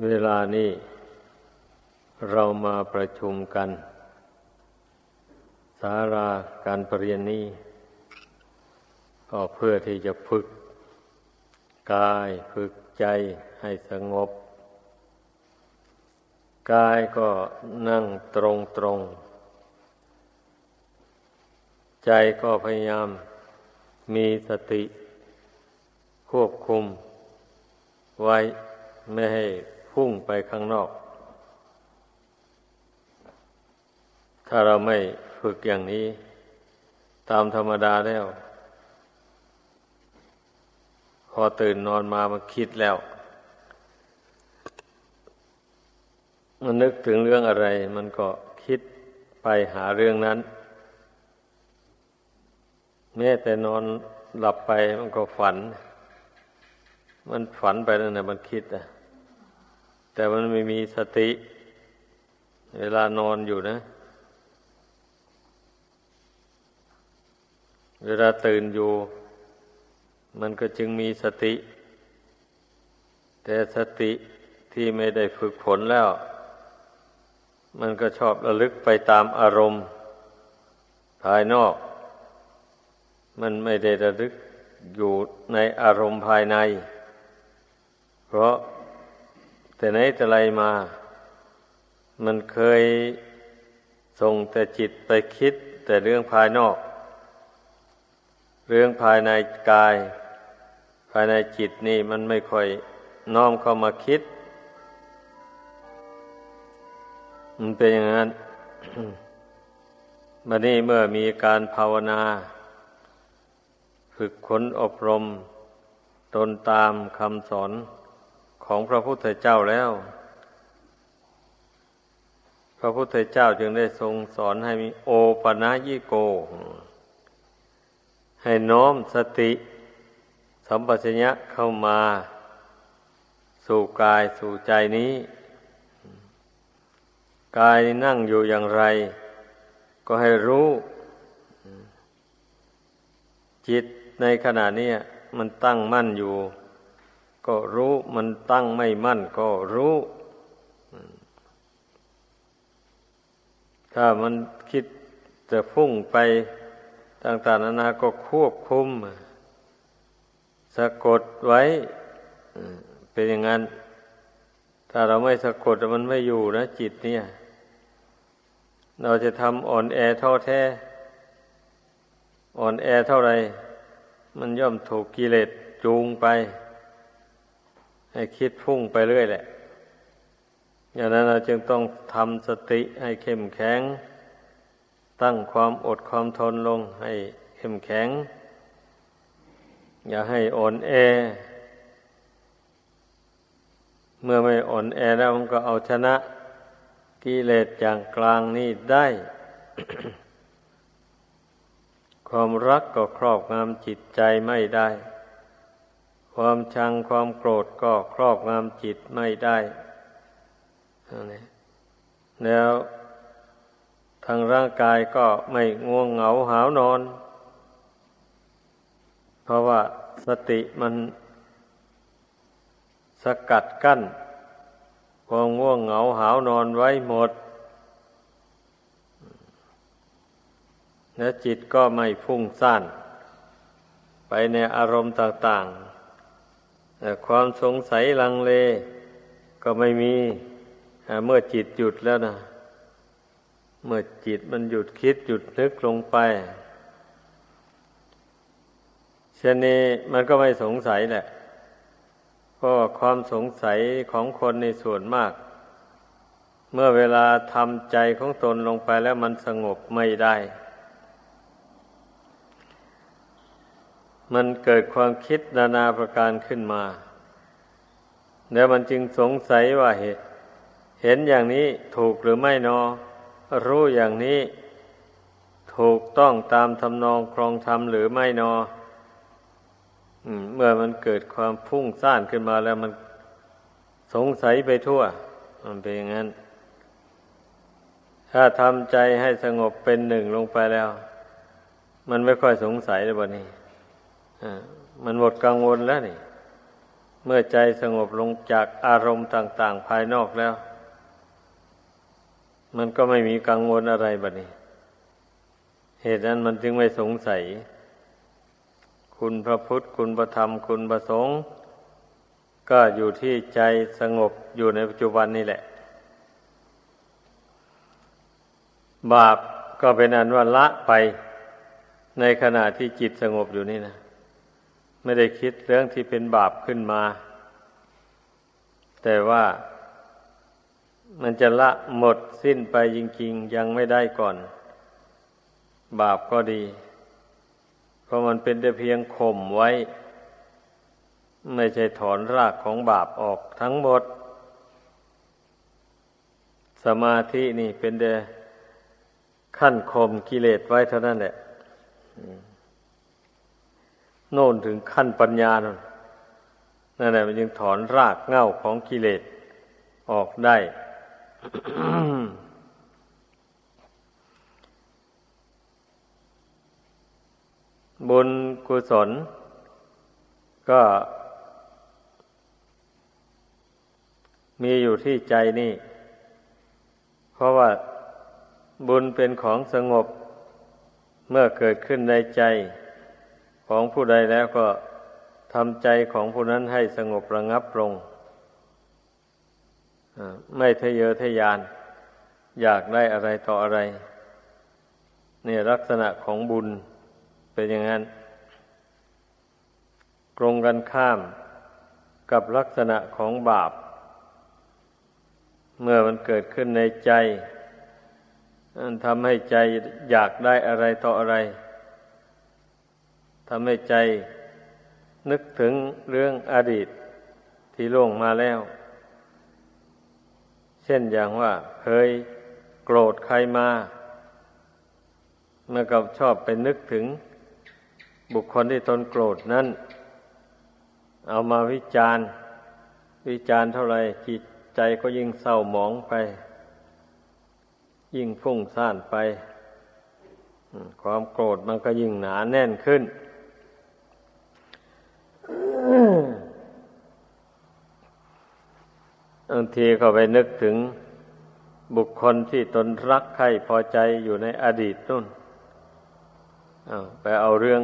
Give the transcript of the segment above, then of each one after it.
เวลานี้เรามาประชุมกัน สาราการประเรียนนี้ก็เพื่อที่จะฝึก กายฝึกใจให้สงบ กายก็นั่งตรงตรง ใจก็พยายามมีสติ ควบคุมไว้ไม่ให้ พุ่งไปข้างนอก ถ้าเราไม่ฝึกอย่างนี้ ตามธรรมดาแล้ว พอตื่นนอนมามันคิดแล้ว มันนึกถึงเรื่องอะไร มันก็คิดไปหาเรื่องนั้น แม้แต่นอนหลับไปมันก็ฝัน มันฝันไปนั่นแหละมันคิดอะ แต่มันไม่มีสติ เวลานอนอยู่นะ เวลาตื่นอยู่ มันก็จึงมีสติ แต่สติที่ไม่ได้ฝึกฝนแล้ว มันก็ชอบระลึกไปตามอารมณ์ภายนอก มันไม่ได้ระลึกอยู่ในอารมณ์ภายใน เพราะ แต่ไหนแต่ไรมา มันเคยส่งแต่จิตไปคิดแต่เรื่องภายนอก เรื่องภายในกาย ภายในจิตนี่มันไม่ค่อยน้อมเข้ามาคิด มันเป็นอย่างนั้นบัดนี้เมื่อมีการภาวนา ฝึกขนอบรม ตนตามคำสอน ของพระพุทธเจ้าแล้ว พระพุทธเจ้าจึงได้ทรงสอนให้มีโอปะนะยิโก ให้น้อมสติสัมปชัญญะเข้ามา สู่กายสู่ใจนี้ กายนั่งอยู่อย่างไร ก็ให้รู้ จิตในขณะนี้มันตั้งมั่นอยู่ ก็รู้มันตั้งไม่มั่นก็รู้ ถ้ามันคิดจะฟุ้งไปต่างๆนานาก็ควบคุม สะกดไว้เป็นอย่างนั้น ถ้าเราไม่สะกดมันไม่อยู่นะ จิตเนี่ย เราจะทำอ่อนแอท้อแท้ อ่อนแอเท่าไร มันย่อมถูกกิเลสจูงไป ให้คิดพุ่งไปเรื่อยแหละอย่างนั้นเราจึงต้องทำสติให้เข้มแข็ง ตั้งความอดความทนลงให้เข้มแข็ง อย่าให้อ่อนแอ เมื่อไม่อ่อนแอแล้วมันก็เอาชนะกิเลสอย่างกลางนี่ได้ ความรักก็ครอบงำจิตใจไม่ได้ ความชังความโกรธก็ครอบงำจิตไม่ได้แล้วทางร่างกายก็ไม่ง่วงเหงาหาวนอน เพราะว่าสติมันสกัดกั้นความง่วงเหงาหาวนอนไว้หมด และจิตก็ไม่ฟุ้งซ่าน ไปในอารมณ์ต่าง ๆ ความสงสัยลังเล ก็ไม่มีเมื่อจิตหยุดแล้วนะเมื่อจิตมันหยุดคิดหยุดนึกลงไปเช่นนี้มันก็ไม่สงสัยแหละ เพราะความสงสัยของคนในส่วนมาก เมื่อเวลาทำใจของตนลงไปแล้วมันสงบไม่ได้ มันเกิดความคิดนานาประการขึ้นมาแล้วมันจึงสงสัยว่าเหตุเห็นอย่างนี้ถูกหรือไม่นอ รู้อย่างนี้ ถูกต้องตามทำนองครองธรรมหรือไม่นอเมื่อมันเกิดความพุ่งซ่านขึ้นมาแล้วมันสงสัยไปทั่ว มันเป็นอย่างนั้น ถ้าทำใจให้สงบเป็นหนึ่งลงไปแล้ว มันไม่ค่อยสงสัยเลยบ่นี้ มันหมดกังวลแล้วนี่ เมื่อใจสงบลงจากอารมณ์ต่าง ๆ ภายนอกแล้ว มันก็ไม่มีกังวลอะไรบัดนี้ เหตุนั้นมันจึงไม่สงสัย คุณพระพุทธ คุณพระธรรม คุณพระสงฆ์ก็อยู่ที่ใจสงบอยู่ในปัจจุบันนี่แหละ บาปก็เป็นอันว่าละไปในขณะที่จิตสงบอยู่นี่นะ ไม่ได้คิดเรื่องที่เป็นบาปขึ้นมา แต่ว่ามันจะละหมดสิ้นไปจริง ๆ ยังไม่ได้ก่อน บาปก็ดี เพราะมันเป็นแต่เพียงข่มไว้ ไม่ใช่ถอนรากของบาปออกทั้งหมด สมาธินี่เป็นแต่ขั้นข่มกิเลสไว้เท่านั้นแหละ โน่นถึงขั้นปัญญานั่นนั่นแหละมันจึงถอนรากเง่าของกิเลสออกได้ บุญกุศล ก็มีอยู่ที่ใจนี่ เพราะว่าบุญเป็นของสงบเมื่อเกิดขึ้นในใจ ของผู้ใดแล้วก็ทำใจของผู้นั้นให้สงบระงับลง ไม่ทะเยอทะยาน อยากได้อะไรต่ออะไรเนี่ยลักษณะของบุญเป็นอย่างนั้นตรงกันข้ามกับลักษณะของบาป เมื่อมันเกิดขึ้นในใจทำให้ใจอยากได้อะไรต่ออะไร ทำให้ใจนึกถึงเรื่องอดีตที่ล่วงมาแล้ว เช่นอย่างว่าเคยโกรธใครมาเมื่อกับชอบไปนึกถึง บุคคลที่ตนโกรธนั้น เอามาวิจารณ์ วิจารณ์เท่าไรจิตใจก็ยิ่งเศร้าหมองไป ยิ่งฟุ้งซ่านไป ความโกรธมันก็ยิ่งหนาแน่นขึ้น บางทีก็ไปนึกถึงบุคคลที่ตนรักใครพอใจอยู่ในอดีตนู่นไปเอาเรื่อง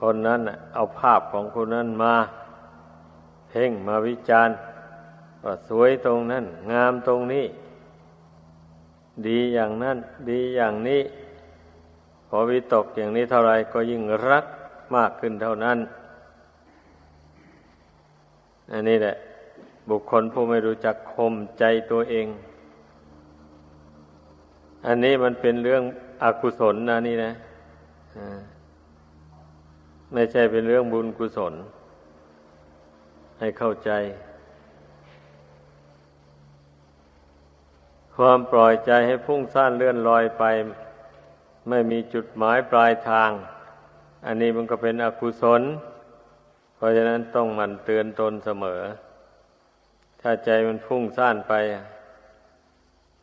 คนนั้นเอาภาพของคนนั้นมา เพ่งมาวิจารณ์ว่าสวยตรงนั้น งามตรงนี้ ดีอย่างนั้น ดีอย่างนี้ พอวิตกอย่างนี้เท่าไรก็ยิ่งรักมากขึ้นเท่านั้น อันนี้แหละ บุคคลผู้ไม่รู้จักคมใจตัวเอง อันนี้มันเป็นเรื่องอกุศลนะนี่นะไม่ใช่เป็นเรื่องบุญกุศล ให้เข้าใจ ความปล่อยใจให้พุ่งซ่านเลื่อนลอยไป ไม่มีจุดหมายปลายทาง อันนี้มันก็เป็นอกุศล เพราะฉะนั้นต้องมันเตือนตนเสมอ ถ้าใจมันพุ่งซ่านไป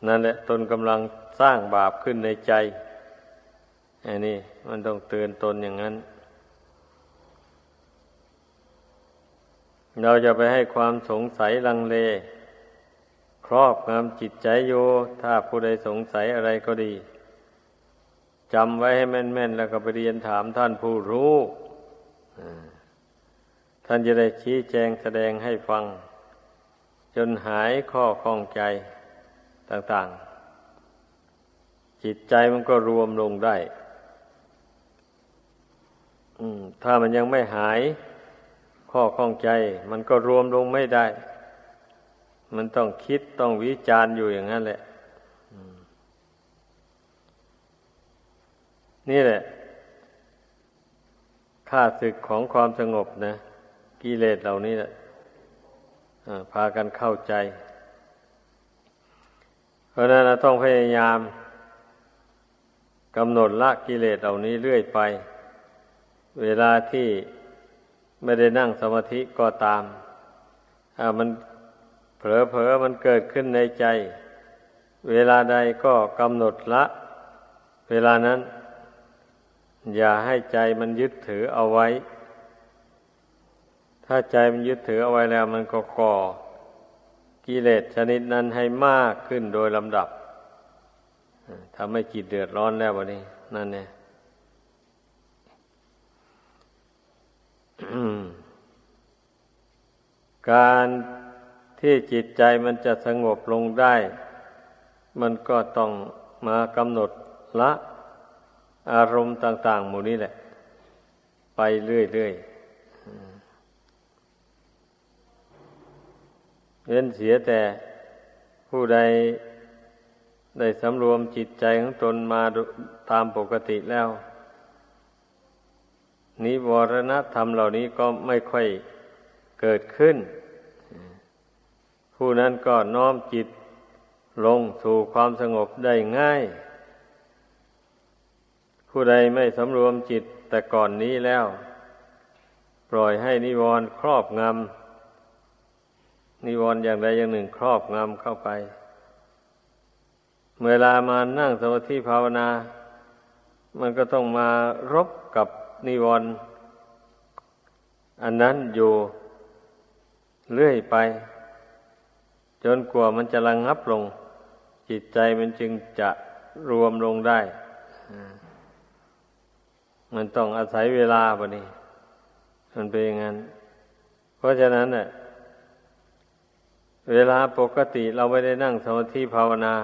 นั่นแหละตนกำลังสร้างบาปขึ้นในใจอันนี้มันต้องเตือนตนอย่างนั้น เราจะไปให้ความสงสัยลังเล ครอบงำจิตใจโยถ้าผู้ใดสงสัยอะไรก็ดีจำไว้ให้แม่นๆ แล้วก็ไปเรียนถามท่านผู้รู้ ท่านจะได้ชี้แจงแสดงให้ฟัง จนหายข้อข้องใจต่างๆ จิตใจมันก็รวมลงได้ถ้ามันยังไม่หายข้อข้องใจ มันก็รวมลงไม่ได้ มันต้องคิดต้องวิจารณ์อยู่อย่างนั้นแหละนี่แหละค่าศึกของความสงบนะ กิเลสเหล่านี้แหละพากันเข้าใจ เพราะนั้นเราต้องพยายามกำหนดละกิเลสเหล่านี้เรื่อยไป เวลาที่ไม่ได้นั่งสมาธิก็ตามมันผลอเผลอมันเกิดขึ้นในใจ เวลาใดก็กำหนดละ เวลานั้น อย่าให้ใจมันยึดถือเอาไว้ ถ้าใจมันยึดถือเอาไว้แล้วมันก็ก่อ กิเลสชนิดนั้นให้มากขึ้นโดยลำดับทำให้จิตเดือดร้อนแล้ววันนี้ นั่นเนี่ยการที่จิตใจมันจะสงบลงได้ มันก็ต้องมากำหนดละ อารมณ์ต่าง ๆ หมู่นี้แหละ ไปเรื่อย ๆ เว้นเสียแต่ผู้ใดได้สำรวมจิตใจของตนมาตามปกติแล้ว นิวรณธรรมเหล่านี้ก็ไม่ค่อยเกิดขึ้น ผู้นั้นก็น้อมจิตลงสู่ความสงบได้ง่าย ผู้ใดไม่สำรวมจิตแต่ก่อนนี้แล้ว ปล่อยให้นิวรณ์ครอบงำ นิวรณ์อย่างใดอย่างหนึ่งครอบงำเข้าไป เวลามานั่งสมาธิภาวนา มันก็ต้องมารบกับนิวรณ์อันนั้นอยู่เรื่อยไป จนกว่ามันจะระงงับลง จิตใจมันจึงจะรวมลงได้ มันต้องอาศัยเวลาปะนี่มันเป็นอย่างนั้น เพราะฉะนั้นเนี่ย เวลาปกติเราไม่ได้นั่งสมาธิภาวนา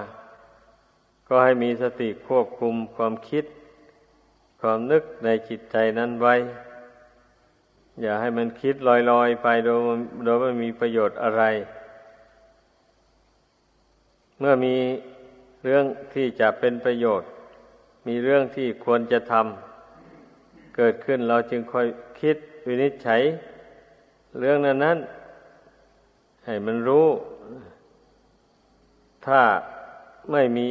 ก็ให้มีสติควบคุมความคิด ความนึกในจิตใจนั้นไว้ อย่าให้มันคิดลอยๆไปโดยโดยไม่มีประโยชน์อะไร เมื่อมีเรื่องที่จะเป็นประโยชน์ มีเรื่องที่ควรจะทำเกิดขึ้นเราจึงค่อยคิดวินิจฉัย เรื่องนั้นนั้น ให้มันรู้ ถ้าไม่มี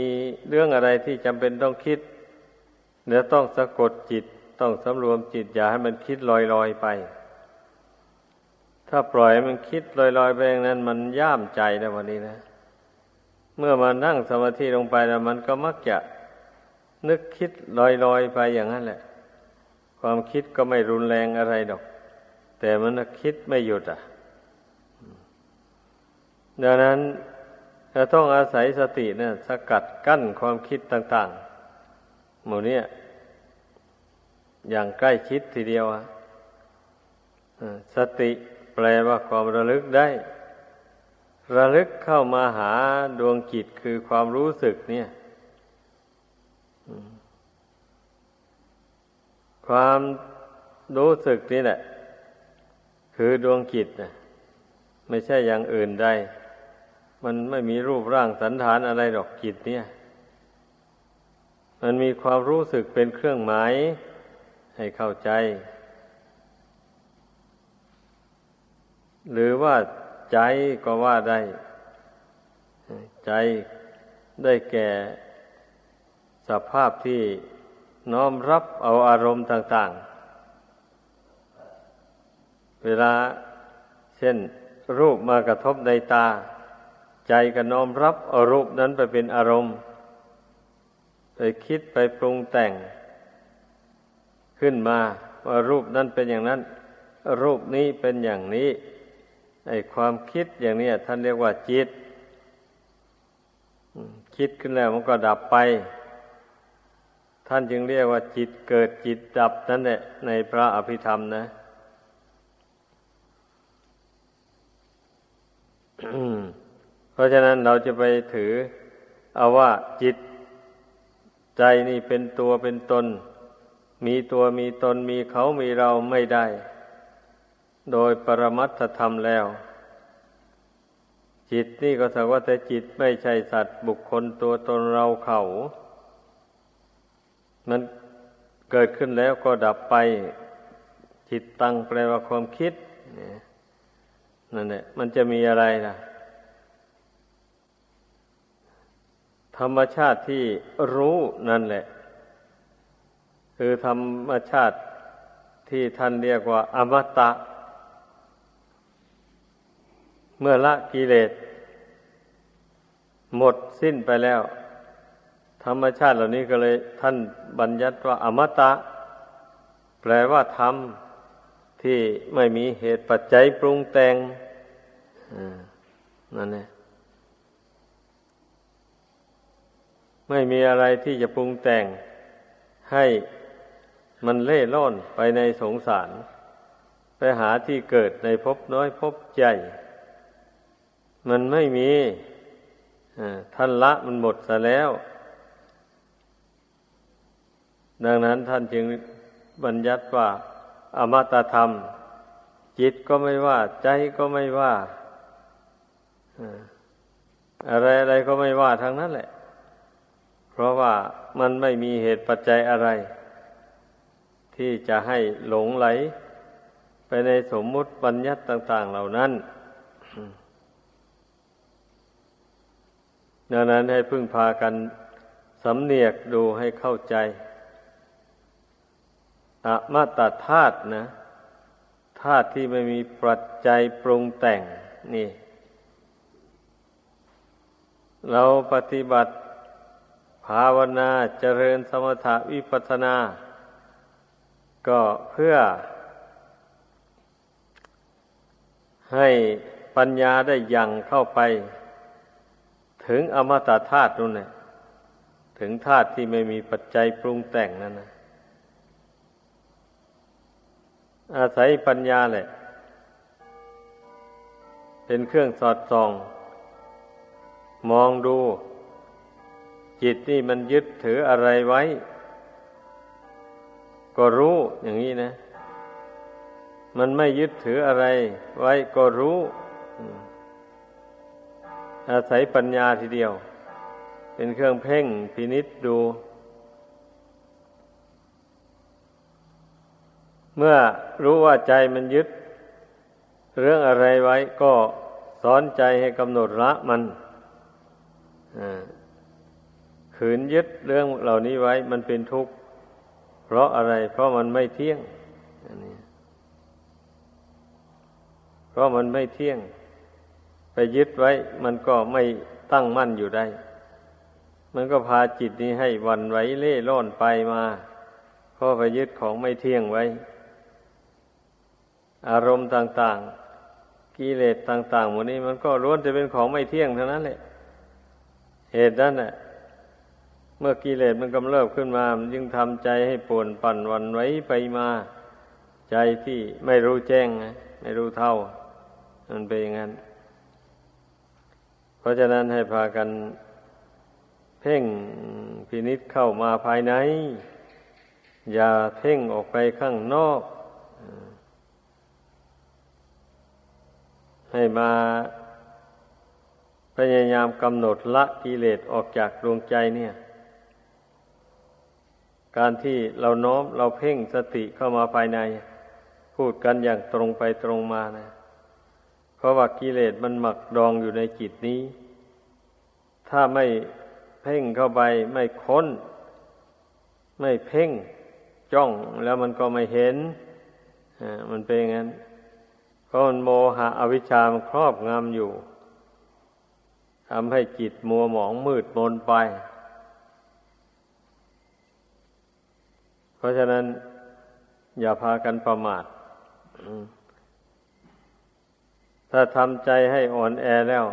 เรื่องอะไรที่จำเป็นต้องคิดเดี๋ยต้องสะกดจิตต้องสำรวมจิต อย่าให้มันคิดลอยๆไป ถ้าปล่อยมันคิดลอยๆไปอย่างนั้น มันย่ามใจนะวันนี้นะ เมื่อมานั่งสมาธิลงไปแล้วมันก็มักจะนึกคิดลอยๆไปอย่างนั้นแหละ ความคิดก็ไม่รุนแรงอะไรดอก แต่มันคิดไม่หยุดอะ ดังนั้นจะต้องอาศัยสติเนี่ยสกัดกั้นความคิดต่าง ๆ หมู่นี้อย่างใกล้ชิดทีเดียวอะสติแปลว่าความระลึกได้ ระลึกเข้ามาหาดวงจิตคือความรู้สึกเนี่ยความรู้สึกนี่แหละ คือดวงจิตนะไม่ใช่อย่างอื่นได้ มันไม่มีรูปร่างสันฐานอะไรหรอกจิตเนี่ย มันมีความรู้สึกเป็นเครื่องหมายให้เข้าใจ หรือว่าใจก็ว่าได้ ใจได้แก่สภาพที่น้อมรับเอาอารมณ์ต่าง ๆ เวลาเช่นรูปมากระทบในตา ใจก็น้อมรับอรูปนั้นไปเป็นอารมณ์ ไปคิดไปปรุงแต่ง ขึ้นมาว่ารูปนั้นเป็นอย่างนั้น รูปนี้เป็นอย่างนี้ไอความคิดอย่างนี้ท่านเรียกว่าจิต คิดขึ้นแล้วมันก็ดับไป ท่านจึงเรียกว่าจิตเกิดจิตดับนั่นแหละในพระอภิธรรมนะ เพราะฉะนั้นเราจะไปถือเอาว่าจิตใจนี่เป็นตัวเป็นตน มีตัวมีตนมีเขามีเราไม่ได้ โดยปรมัตถธรรมแล้ว จิตนี่ก็สักว่าแต่จิตไม่ใช่สัตว์บุคคลตัวตนเราเขา มันเกิดขึ้นแล้วก็ดับไป จิตตั้งแปลว่าความคิดนั่นแหละมันจะมีอะไรล่ะ ธรรมชาติที่รู้นั่นแหละ คือธรรมชาติที่ท่านเรียกว่า อมตะ เมื่อละกิเลส หมดสิ้นไปแล้ว ธรรมชาติเหล่านี้ก็เลยท่านบัญญัติว่า อมตะ แปลว่าธรรมที่ไม่มีเหตุปัจจัยปรุงแต่งอ่านั่นแหละ ไม่มีอะไรที่จะปรุงแต่งให้มันเล่ร่อนไปในสงสาร ไปหาที่เกิดในภพน้อยภพใหญ่มันไม่มีท่านละมันหมดซะแล้ว ดังนั้นท่านจึงบัญญัติว่า อมตะธรรม จิตก็ไม่ว่า ใจก็ไม่ว่า อะไรอะไรก็ไม่ว่าทั้งนั้นแหละ ราะว่ามันไม่มีเหตุปัจจัยอะไร ที่จะให้หลงไหล ไปในสมมุติบัญญัติต่าง ๆ เหล่านั้นดังนั้นให้พึ่งพากันสำเนียกดูให้เข้าใจอมาตธาตุนะธาตุที่ไม่มีปัจจัยปรุงแต่งนี่ เราปฏิบัติ ภาวนาเจริญสมถะวิปัสสนา ก็เพื่อ ให้ปัญญาได้ยังเข้าไป ถึงอมตะธาตุนั่นแหละถึงธาตุที่ไม่มีปัจจัยปรุงแต่งนั่นนะอาศัยปัญญาแหละ เป็นเครื่องสอดส่อง มองดู จิตนี่มันยึดถืออะไรไว้ ก็รู้อย่างนี้นะ มันไม่ยึดถืออะไรไว้ก็รู้ อาศัยปัญญาทีเดียว เป็นเครื่องเพ่งพินิษดู เมื่อรู้ว่าใจมันยึด เรื่องอะไรไว้ก็สอนใจให้กำหนดละมัน ขืนยึดเรื่องเหล่านี้ไว้มันเป็นทุกข์ เพราะอะไร เพราะมันไม่เที่ยงเพราะมันไม่เที่ยง ไปยึดไว้ มันก็ไม่ตั้งมั่นอยู่ได้ มันก็พาจิตนี้ให้วันไหวเล่ร่อนไปมาเพราะไปยึดของไม่เที่ยงไว้ อารมณ์ต่าง ๆ กิเลสต่างๆหมดนี้มันก็ล้วนจะเป็นของไม่เที่ยงเท่านั้นแหละ เหตุนั้นแหละ เมื่อกิเลสมันกำเริบขึ้นมา มันจึงทำใจให้ปวนปั่นวันไว้ไปมา ใจที่ไม่รู้แจ้งไม่รู้เท่า มันเป็นอย่างนั้น เพราะฉะนั้นให้พากัน เพ่งพินิษเข้ามาภายใน อย่าเพ่งออกไปข้างนอก ให้มาพยายามกำหนดละกิเลสออกจากดวงใจเนี่ย การที่เราน้อมเราเพ่งสติเข้ามาภายใน พูดกันอย่างตรงไปตรงมานะ เพราะว่ากิเลสมันหมักดองอยู่ในจิตนี้ ถ้าไม่เพ่งเข้าไปไม่ค้น ไม่เพ่งจ้องแล้วมันก็ไม่เห็นมันเป็นอย่างนั้นเพราะมันโมหะอวิชชามันครอบงำอยู่ทำให้จิตมัวหมองมืดมนไป เพราะฉะนั้น อย่าพากันประมาทถ้าทำใจให้อ่อนแอแล้ว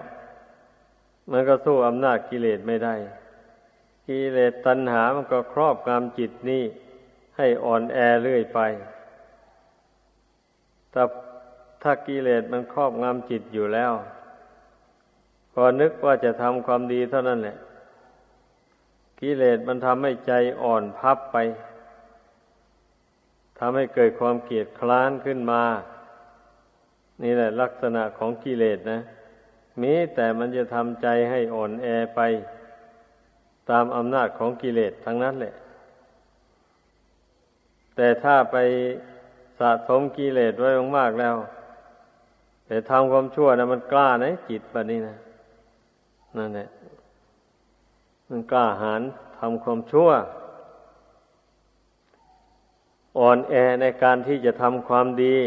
มันก็สู้อำนาจกิเลสไม่ได้ กิเลสตัณหามันก็ครอบงำจิตนี้ ให้อ่อนแอเรื่อยไป แต่ถ้ากิเลสมันครอบงำจิตอยู่แล้ว พอนึกว่าจะทำความดีเท่านั้นแหละ กิเลสมันทำให้ใจอ่อนพับไป ทำให้เกิดความเกลียดคล้านขึ้นมา นี่แหละลักษณะของกิเลสนะมีแต่มันจะทำใจให้อ่อนแอไป ตามอำนาจของกิเลสทั้งนั้นแหละ แต่ถ้าไปสะสมกิเลสไว้มากๆแล้ว แต่ทำความชั่วนะมันกล้านะจิตแบบนี้นะนั่นแหละมันกล้าหาญทำความชั่ว อ่อนแอในการที่จะทำความดี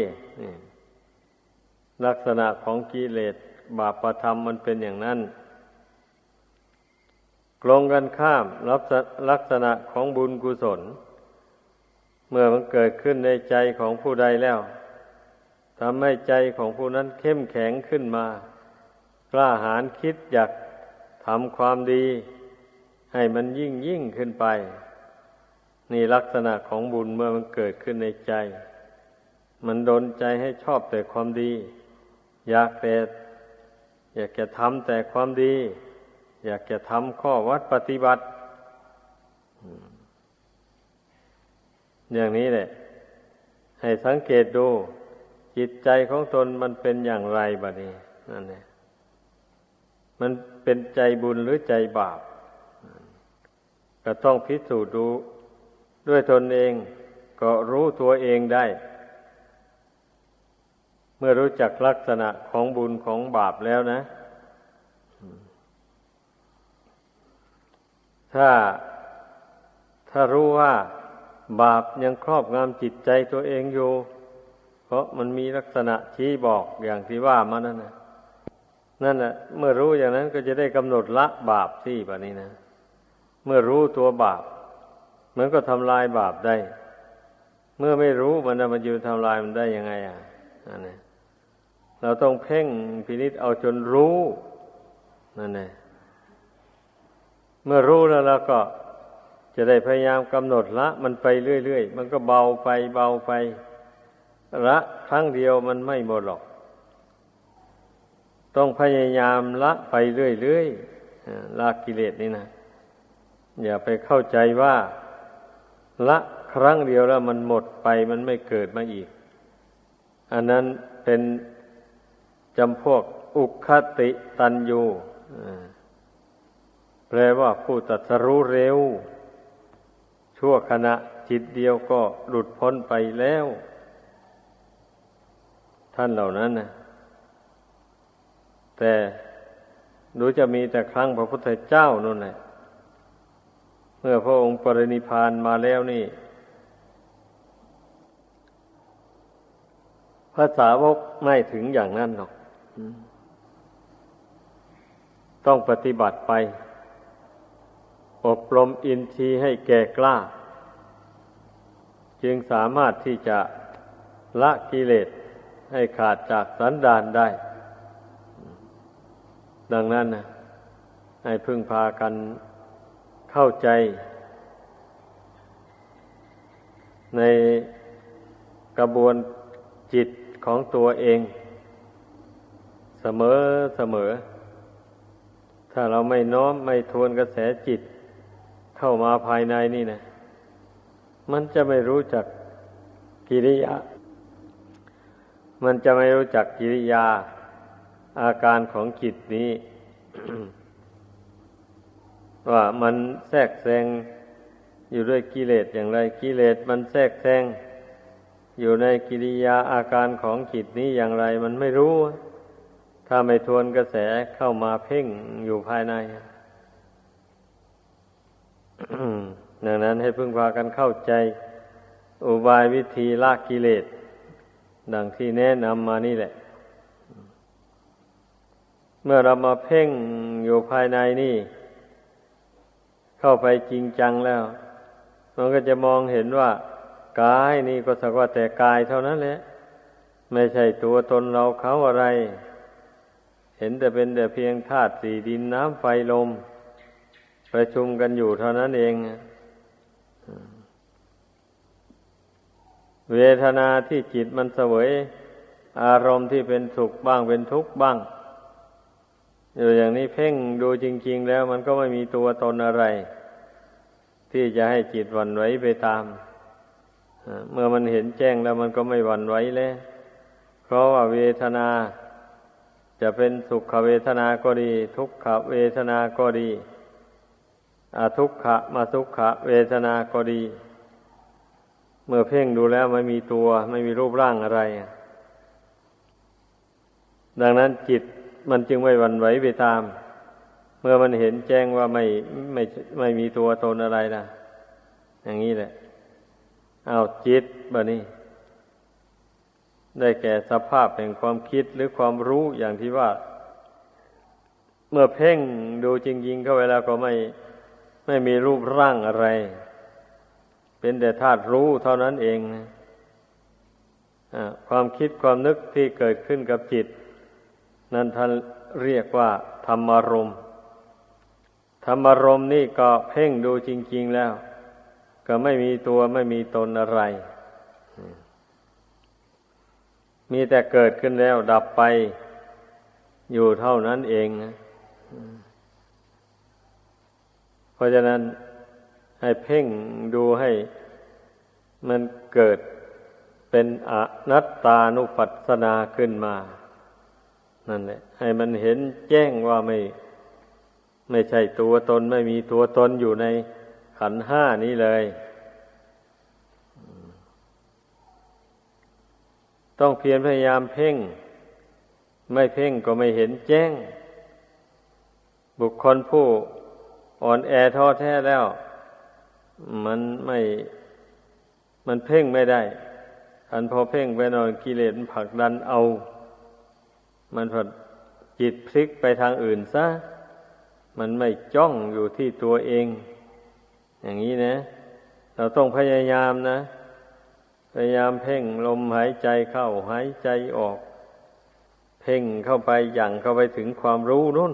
ลักษณะของกิเลสบาปประธรรมมันเป็นอย่างนั้นกลงกันข้ามลักษณะของบุญกุศล เมื่อมันเกิดขึ้นในใจของผู้ใดแล้วทำให้ใจของผู้นั้นเข้มแข็งขึ้นมากล้าหาญคิดอยากทำความดี ให้มันยิ่งยิ่งขึ้นไป นี่ลักษณะของบุญเมื่อมันเกิดขึ้นในใจ มันดนใจให้ชอบแต่ความดี อยากแต่อยากจะทำแต่ความดี อยากจะทำข้อวัดปฏิบัติ อย่างนี้แหละ ให้สังเกตดู จิตใจของตนมันเป็นอย่างไรบะนี้นั่นแหละมันเป็นใจบุญหรือใจบาป ก็ต้องพิสูจน์ดู ด้วยตนเองก็รู้ตัวเองได้ เมื่อรู้จักลักษณะของบุญของบาปแล้วนะ ถ้าถ้ารู้ว่าบาปยังครอบงำจิตใจตัวเองอยู่ เพราะมันมีลักษณะชี้บอกอย่างที่ว่ามานั่นนะนั่นแหละเมื่อรู้อย่างนั้นก็จะได้กำหนดละบาปที่แบบนี้นะ เมื่อรู้ตัวบาป มันก็ทำลายบาปได้ เมื่อไม่รู้มันจะมาอยู่ทำลายมันได้ยังไง อะนั่นแหละเราต้องเพ่งพินิษเอาจนรู้นั่นแหละเมื่อรู้แล้วเราก็จะได้พยายามกำหนดละ มันไปเรื่อยๆ มันก็เบาไปเบาไป ละครั้งเดียวมันไม่หมดหรอก ต้องพยายามละไปเรื่อยๆละกิเลสนี่นะอย่าไปเข้าใจว่า ละครั้งเดียวแล้วมันหมดไปมันไม่เกิดมาอีก อันนั้นเป็นจำพวกอุคติตันยูแปลว่าผู้ตัดสรู้เร็ว ชั่วขณะจิตเดียวก็หลุดพ้นไปแล้ว ท่านเหล่านั้นนะแต่ดูจะมีแต่ครั้งพระพุทธเจ้านั่นแหละ เมื่อพระองค์ปรินิพานมาแล้วนี่ ภาษาวกไม่ถึงอย่างนั้นหรอก ต้องปฏิบัติไป อบรมอินทรีย์ให้แก่กล้า จึงสามารถที่จะละกิเลสให้ขาดจากสันดานได้ ดังนั้นนะให้พึ่งพากัน เข้าใจ ในกระบวนจิตของตัวเอง เสมอเสมอ ถ้าเราไม่น้อมไม่ทวนกระแสจิต เข้ามาภายในนี่นะ มันจะไม่รู้จักกิริยา มันจะไม่รู้จักกิริยา อาการของจิตนี้ ว่ามันแทรกแซงอยู่ด้วยกิเลสอย่างไรกิเลสมันแทรกแซงอยู่ในกิริยาอาการของจิตนี้อย่างไรมันไม่รู้ ถ้าไม่ทวนกระแสเข้ามาเพ่งอยู่ภายในดังนั้นให้พึ่งพากันเข้าใจ อุบายวิธีละกิเลส ดังที่แนะนำมานี่แหละ เมื่อเรามาเพ่งอยู่ภายในนี่ เข้าไปจริงจังแล้ว มันก็จะมองเห็นว่ากายนี่ก็สักว่าแต่กายเท่านั้นแหละ ไม่ใช่ตัวตนเราเขาอะไร เห็นแต่เป็นแต่เพียงธาตุสี่ดินน้ำไฟลม ประชุมกันอยู่เท่านั้นเอง เวทนาที่จิตมันเสวย อารมณ์ที่เป็นสุขบ้างเป็นทุกข์บ้าง อยู่อย่างนี้เพ่งดูจริง ๆ แล้วมันก็ไม่มีตัวตนอะไร ที่จะให้จิตวันไหวไปตาม เมื่อมันเห็นแจ้งแล้วมันก็ไม่วันไหวแล้วเพราะว่าเวทนา จะเป็นสุขเวทนาก็ดี ทุกขเวทนาก็ดีอาทุกขะมาทุกขเวทนาก็ดี เมื่อเพ่งดูแล้วไม่มีตัว ไม่มีรูปร่างอะไร ดังนั้นจิต มันจึงไม่หวั่นไหวไปตาม เมื่อมันเห็นแจ้งว่าไม่ไม่ไม่มีตัวตนอะไรนะอย่างนี้แหละเอาจิตบะนี้ได้แก่สภาพแห่งความคิดหรือความรู้อย่างที่ว่า เมื่อเพ่งดูจริงๆเข้าไปแล้วก็ไม่ไม่มีรูปร่างอะไร เป็นแต่ธาตุรู้เท่านั้นเองอ่าความคิดความนึกที่เกิดขึ้นกับจิต นั่นท่านเรียกว่า ธรรมารมณ์ธรรมารมณ์นี่ก็เพ่งดูจริง ๆแล้ว ก็ไม่มีตัวไม่มีตนอะไร มีแต่เกิดขึ้นแล้วดับไปอยู่เท่านั้นเองนะเพราะฉะนั้นให้เพ่งดูให้มันเกิดเป็นอนัตตานุปัสสนาขึ้นมา นั่นแหละ ให้มันเห็นแจ้งว่าไม่ ไม่ใช่ตัวตนไม่มีตัวตนอยู่ในขันห้านี้เลย ต้องเพียรพยายามเพ่ง ไม่เพ่งก็ไม่เห็นแจ้ง บุคคลผู้อ่อนแอท้อแท้แล้ว มันไม่ มันเพ่งไม่ได้อันพอเพ่งไปนอนกิเลสผลักดันเอา มันผดจิตพลิกไปทางอื่นซะ มันไม่จ้องอยู่ที่ตัวเอง อย่างนี้นะ เราต้องพยายามนะ พยายามเพ่งลมหายใจเข้าหายใจออก เพ่งเข้าไปอย่างเข้าไปถึงความรู้นู่น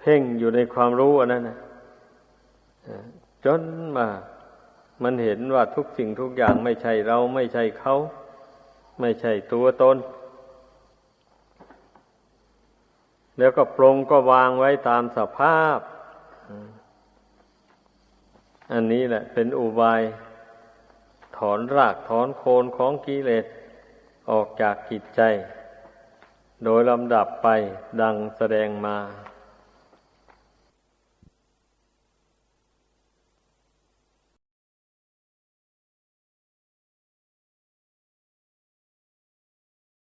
เพ่งอยู่ในความรู้อันนั้นนะจนมา มันเห็นว่าทุกสิ่งทุกอย่างไม่ใช่เราไม่ใช่เขา ไม่ใช่ตัวตน แล้วก็ปรงก็วางไว้ตามสภาพ อันนี้แหละ เป็นอุบาย ถอนรากถอนโคนของกิเลสออกจากจิตใจ โดยลำดับไปดังแสดงมา